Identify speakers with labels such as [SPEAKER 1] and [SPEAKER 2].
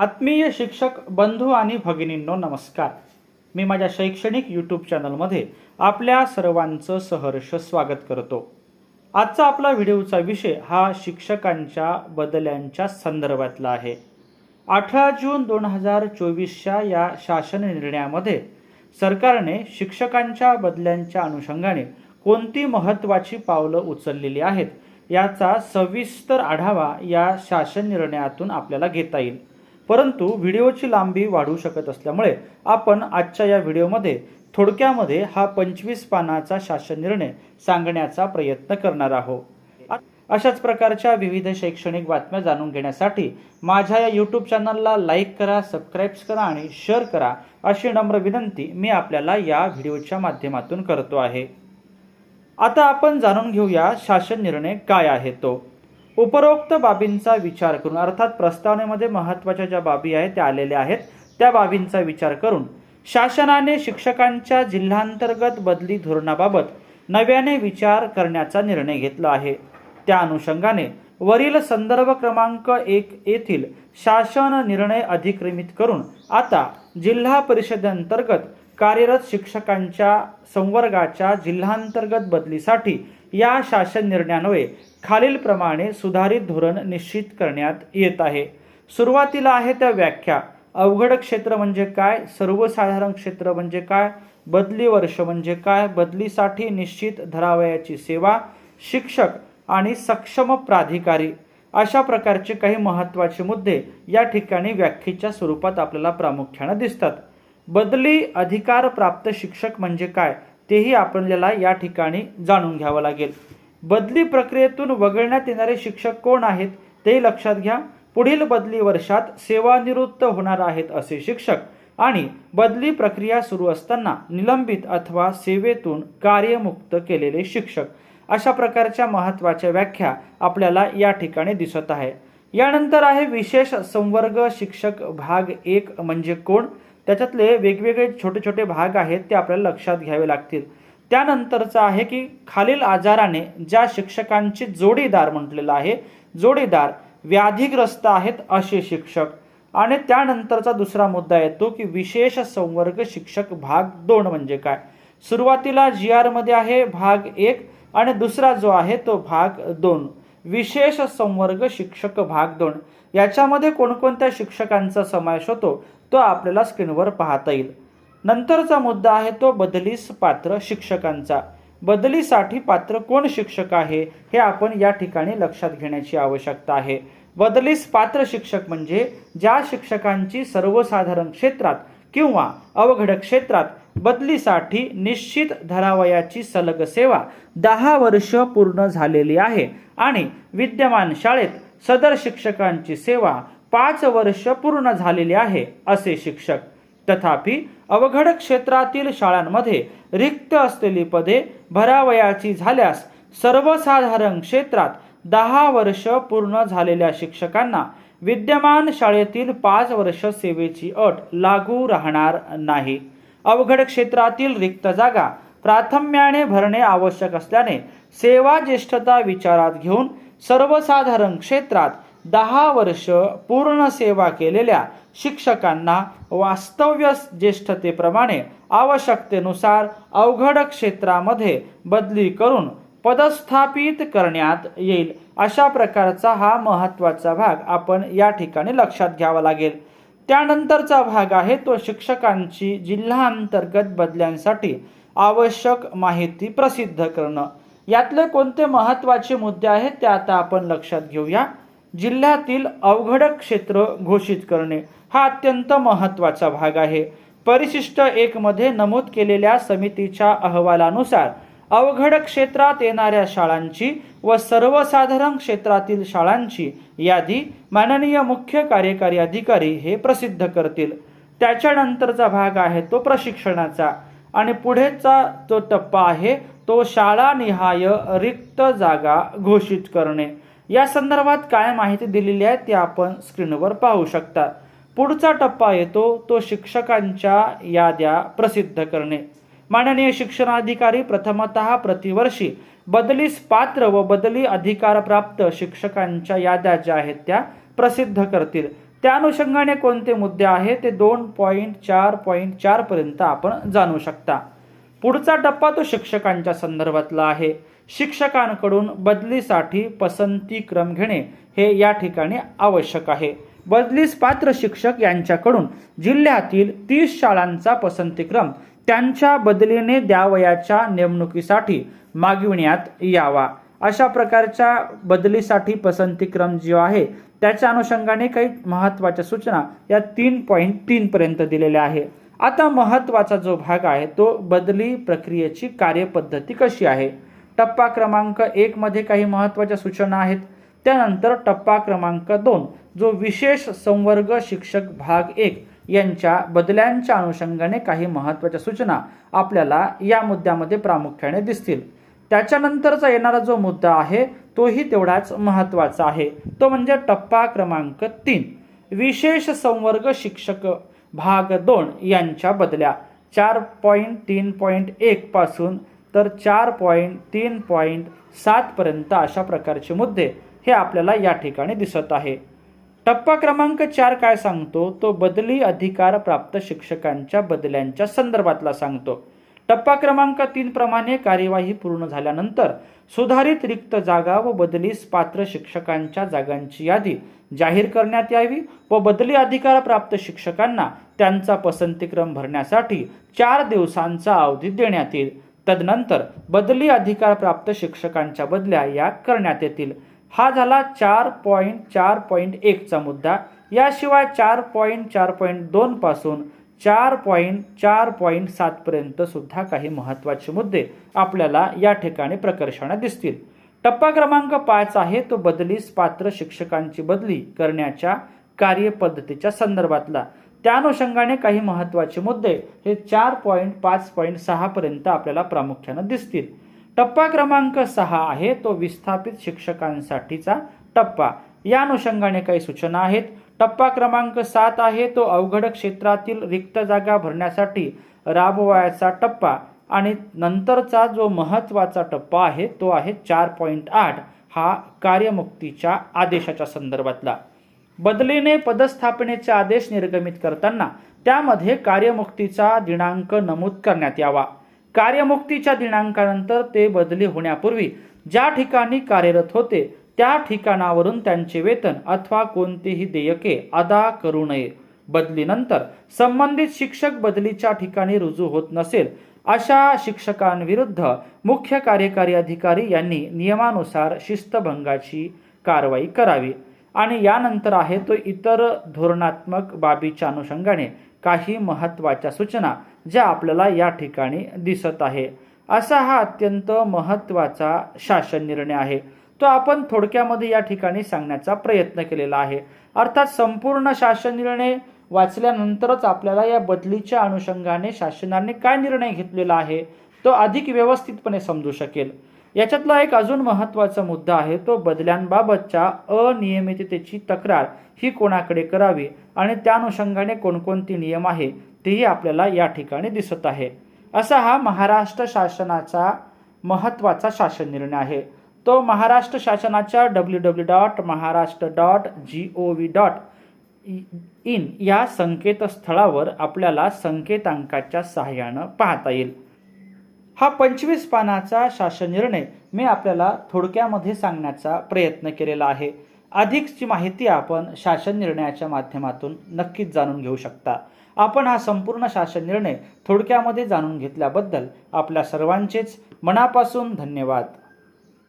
[SPEAKER 1] आत्मीय शिक्षक बंधू आणि भगिनींनो नमस्कार. मी माझ्या शैक्षणिक यूट्यूब चॅनलमध्ये आपल्या सर्वांचं सहर्ष स्वागत करतो. आजचा आपला व्हिडिओचा विषय हा शिक्षकांच्या बदल्यांच्या संदर्भातला आहे. अठरा जून दोन हजार चोवीसच्या या शासन निर्णयामध्ये सरकारने शिक्षकांच्या बदल्यांच्या अनुषंगाने कोणती महत्त्वाची पावलं उचललेली आहेत याचा सविस्तर आढावा या शासन निर्णयातून आपल्याला घेता येईल. परंतु व्हिडिओची लांबी वाढू शकत असल्यामुळे आपण आजच्या या व्हिडिओमध्ये थोडक्यामध्ये हा पंचवीस पानाचा शासन निर्णय सांगण्याचा प्रयत्न करणार आहोत. अशाच प्रकारच्या विविध शैक्षणिक बातम्या जाणून घेण्यासाठी माझ्या या यूट्यूब चॅनलला लाईक करा सबस्क्राईब्स करा आणि शेअर करा अशी नम्र विनंती मी आपल्याला या व्हिडिओच्या माध्यमातून करतो आहे. आता आपण जाणून घेऊया शासन निर्णय काय आहे तो. उपरोक्त बाबींचा विचार करून अर्थात प्रस्तावनेमध्ये महत्त्वाच्या ज्या बाबी आहेत त्या आलेल्या आहेत. त्या बाबींचा विचार करून शासनाने शिक्षकांच्या जिल्हांतर्गत बदली धोरणाबाबत नव्याने विचार करण्याचा निर्णय घेतला आहे. त्या अनुषंगाने वरील संदर्भ क्रमांक एक येथील शासन निर्णय अधिक्रमित करून आता जिल्हा परिषदेअंतर्गत कार्यरत शिक्षकांच्या संवर्गाच्या जिल्हांतर्गत बदलीसाठी या शासन निर्णयान्वये खालीलप्रमाणे सुधारित धोरण निश्चित करण्यात येत आहे. सुरुवातीला आहे त्या व्याख्या. अवघड क्षेत्र म्हणजे काय? सर्वसाधारण क्षेत्र म्हणजे काय? बदली वर्ष म्हणजे काय? बदलीसाठी निश्चित धरावयाची सेवा शिक्षक आणि सक्षम प्राधिकारी अशा प्रकारचे काही महत्त्वाचे मुद्दे या ठिकाणी व्याख्येच्या स्वरूपात आपल्याला प्रामुख्यानं दिसतात. बदली अधिकार प्राप्त शिक्षक म्हणजे काय? तेही आपल्याला या ठिकाणी जाणून घ्यावं लागेल. बदली प्रक्रियेतून वगळण्यात येणारे शिक्षक कोण आहेत ते लक्षात घ्या. पुढील बदली वर्षात सेवानिवृत्त होणार आहेत असे शिक्षक आणि बदली प्रक्रिया सुरू असताना निलंबित अथवा सेवेतून कार्यमुक्त केलेले शिक्षक. अशा प्रकारच्या महत्त्वाच्या व्याख्या आपल्याला या ठिकाणी दिसत आहे. यानंतर आहे विशेष संवर्ग शिक्षक भाग एक म्हणजे कोण? त्याच्यातले वेगवेगळे छोटे छोटे भाग आहेत ते आपल्याला लक्षात घ्यावे लागतील. त्यानंतरचं आहे की खालील आजाराने ज्या शिक्षकांची जोडीदार म्हटलेलं आहे जोडीदार व्याधीग्रस्त आहेत असे शिक्षक. आणि त्यानंतरचा दुसरा मुद्दा येतो की विशेष संवर्ग शिक्षक भाग दोन म्हणजे काय? सुरुवातीला जी आरमध्ये आहे भाग एक आणि दुसरा जो आहे तो भाग दोन. विशेष संवर्ग शिक्षक भाग दोन. याच्यामध्ये कोणकोणत्या शिक्षकांचा समावेश होतो? तो आपल्याला स्क्रीनवर पाहता येईल. नंतरचा मुद्दा आहे तो बदलीस पात्र शिक्षकांचा. बदलीसाठी पात्र कोण शिक्षक आहे हे आपण या ठिकाणी लक्षात घेण्याची आवश्यकता आहे. बदलीस पात्र शिक्षक म्हणजे ज्या शिक्षकांची सर्वसाधारण क्षेत्रात किंवा अवघड क्षेत्रात बदलीसाठी निश्चित धरावयाची सलग सेवा दहा वर्ष पूर्ण झालेली आहे आणि विद्यमान शाळेत सदर शिक्षकांची सेवा पाच वर्ष पूर्ण झालेले आहे असे शिक्षक. तथापि अवघड क्षेत्रातील शाळांमध्ये रिक्त असलेली पदे भरावयाची झाल्यास सर्वसाधारण क्षेत्रात दहा वर्ष पूर्ण झालेल्या शिक्षकांना विद्यमान शाळेतील पाच वर्ष सेवेची अट लागू राहणार नाही. अवघड क्षेत्रातील रिक्त जागा प्राथम्याने भरणे आवश्यक असल्याने सेवा ज्येष्ठता विचारात घेऊन सर्वसाधारण क्षेत्रात दहा वर्ष पूर्ण सेवा केलेल्या शिक्षकांना वास्तव्य ज्येष्ठतेप्रमाणे आवश्यकतेनुसार अवघड क्षेत्रामध्ये बदली करून पदस्थापित करण्यात येईल अशा प्रकारचा हा महत्त्वाचा भाग आपण या ठिकाणी लक्षात घ्यावा लागेल. त्यानंतरचा भाग आहे तो शिक्षकांची जिल्हांतर्गत बदल्यांसाठी आवश्यक माहिती प्रसिद्ध करणं. यातले कोणते महत्त्वाचे मुद्दे आहेत ते आता आपण लक्षात घेऊया. जिल्ह्यातील अवघड क्षेत्र घोषित करणे हा अत्यंत महत्त्वाचा भाग आहे. परिशिष्ट एकमध्ये नमूद केलेल्या समितीच्या अहवालानुसार अवघड क्षेत्रात येणाऱ्या शाळांची व सर्वसाधारण क्षेत्रातील शाळांची यादी माननीय मुख्य कार्यकारी अधिकारी हे प्रसिद्ध करतील. त्याच्यानंतरचा भाग आहे तो प्रशिक्षणाचा आणि पुढेचा जो टप्पा आहे तो शाळानिहाय रिक्त जागा घोषित करणे. या संदर्भात काय माहिती दिलेली आहे ती आपण स्क्रीनवर पाहू शकता. पुढचा टप्पा येतो तो शिक्षकांच्या याद्या प्रसिद्ध करणे. माननीय शिक्षणाधिकारी प्रथमतः प्रतिवर्षी बदलीस पात्र व बदली अधिकारप्राप्त शिक्षकांच्या याद्या ज्या आहेत त्या प्रसिद्ध करतील. त्या अनुषंगाने कोणते मुद्दे आहेत ते दोन पॉईंट चार पॉईंट चारपर्यंत आपण जाणू शकता. पुढचा टप्पा तो शिक्षकांच्या संदर्भातला आहे. शिक्षकांकडून बदलीसाठी पसंती क्रम घेणे हे या ठिकाणी आवश्यक आहे. बदलीस पात्र शिक्षक यांच्याकडून जिल्ह्यातील तीस शाळांचा पसंतीक्रम त्यांच्या बदलीने द्यावयाच्या नेमणुकीसाठी मागविण्यात यावा. अशा प्रकारच्या बदलीसाठी पसंतीक्रम जो आहे त्याच्या अनुषंगाने काही महत्त्वाच्या सूचना या तीन पॉईंट तीनपर्यंत दिलेल्या आहे. आता महत्त्वाचा जो भाग आहे तो बदली प्रक्रियेची कार्यपद्धती कशी आहे? टप्पा क्रमांक एकमध्ये काही महत्त्वाच्या सूचना आहेत. त्यानंतर टप्पा क्रमांक दोन जो विशेष संवर्ग शिक्षक भाग एक यांच्या बदल्यांच्या अनुषंगाने काही महत्त्वाच्या सूचना आपल्याला या मुद्द्यामध्ये प्रामुख्याने दिसतील. त्याच्यानंतरचा येणारा जो मुद्दा आहे तोही तेवढाच महत्त्वाचा आहे. तो म्हणजे टप्पा क्रमांक तीन विशेष संवर्ग शिक्षक भाग दोन यांच्या बदल्या. चार पॉईंट तीन पॉईंट एकपासून तर चार पॉईंट तीन पॉईंट सातपर्यंत अशा प्रकारचे मुद्दे हे आपल्याला या ठिकाणी दिसत आहे. टप्पा क्रमांक चार काय सांगतो? तो बदली अधिकार प्राप्त शिक्षकांच्या बदल्यांच्या संदर्भातला सांगतो. टप्पा क्रमांक तीन प्रमाणे कार्यवाही पूर्ण झाल्यानंतर सुधारित रिक्त जागा व बदलीस पात्र शिक्षकांच्या जागांची यादी जाहीर करण्यात यावी व बदली अधिकार प्राप्त शिक्षकांना त्यांचा पसंतीक्रम भरण्यासाठी चार दिवसांचा अवधी देण्यात येईल. तदनंतर बदली अधिकार प्राप्त शिक्षकांच्या बदल्या या करण्यात येतील. हा झाला चार पॉईंट चार पॉईंट एकचा मुद्दा. याशिवाय चार पॉईंट चार पॉईंट दोनपासून चार पॉईंट चार पॉईंट सातपर्यंत सुद्धा काही महत्त्वाचे मुद्दे आपल्याला या ठिकाणी प्रकर्षाने दिसतील. टप्पा क्रमांक पाच आहे तो बदलीस पात्र शिक्षकांची बदली करण्याच्या कार्यपद्धतीच्या संदर्भातला. त्या अनुषंगाने काही महत्त्वाचे मुद्दे हे चार पॉईंट पाच पॉईंट सहापर्यंत आपल्याला प्रामुख्यानं दिसतील. टप्पा क्रमांक सहा आहे तो विस्थापित शिक्षकांसाठीचा टप्पा. या अनुषंगाने काही सूचना आहेत. टप्पा क्रमांक सात आहे तो अवघड क्षेत्रातील रिक्त जागा भरण्यासाठी राबवायचा टप्पा आणि नंतरचा जो महत्त्वाचा टप्पा आहे तो आहे चार पॉईंट आठ. हा कार्यमुक्तीच्या आदेशाच्या संदर्भातला. बदलीने पदस्थापनेचे आदेश निर्गमित करताना त्यामध्ये कार्यमुक्तीचा दिनांक नमूद करण्यात यावा. कार्यमुक्तीच्या दिनांकानंतर ते बदली होण्यापूर्वी ज्या ठिकाणी कार्यरत होते त्या ठिकाणावरून त्यांचे वेतन अथवा कोणतीही देयके अदा करू नये. बदलीनंतर संबंधित शिक्षक बदलीच्या ठिकाणी रुजू होत नसेल अशा शिक्षकांविरुद्ध मुख्य कार्यकारी अधिकारी यांनी नियमानुसार शिस्तभंगाची कारवाई करावी. आणि यानंतर आहे तो इतर धोरणात्मक बाबीच्या अनुषंगाने काही महत्त्वाच्या सूचना ज्या आपल्याला या ठिकाणी दिसत आहे. असा हा अत्यंत महत्त्वाचा शासन निर्णय आहे. तो आपण थोडक्यामध्ये या ठिकाणी सांगण्याचा प्रयत्न केलेला आहे. अर्थात संपूर्ण शासन निर्णय वाचल्यानंतरच आपल्याला या बदलीच्या अनुषंगाने शासनाने काय निर्णय घेतलेला आहे तो अधिक व्यवस्थितपणे समजू शकेल. याच्यातला एक अजून महत्त्वाचा मुद्दा आहे तो बदल्यांबाबतच्या अनियमिततेची तक्रार ही कोणाकडे करावी आणि त्या अनुषंगाने कोणकोणते नियम आहे तेही आपल्याला या ठिकाणी दिसत आहे. असा हा महाराष्ट्र शासनाचा महत्त्वाचा शासन निर्णय आहे. तो महाराष्ट्र शासनाच्या W W dot Maharashtra dot G O V dot in या संकेतस्थळावर आपल्याला संकेतांकाच्या सहाय्यानं पाहता येईल. हा पंचवीस पानाचा शासन निर्णय मी आपल्याला थोडक्यामध्ये सांगण्याचा प्रयत्न केलेला आहे. अधिकची माहिती आपण शासन निर्णयाच्या माध्यमातून नक्कीच जाणून घेऊ शकता. आपण हा संपूर्ण शासन निर्णय थोडक्यामध्ये जाणून घेतल्याबद्दल आपल्या सर्वांचेच मनापासून धन्यवाद.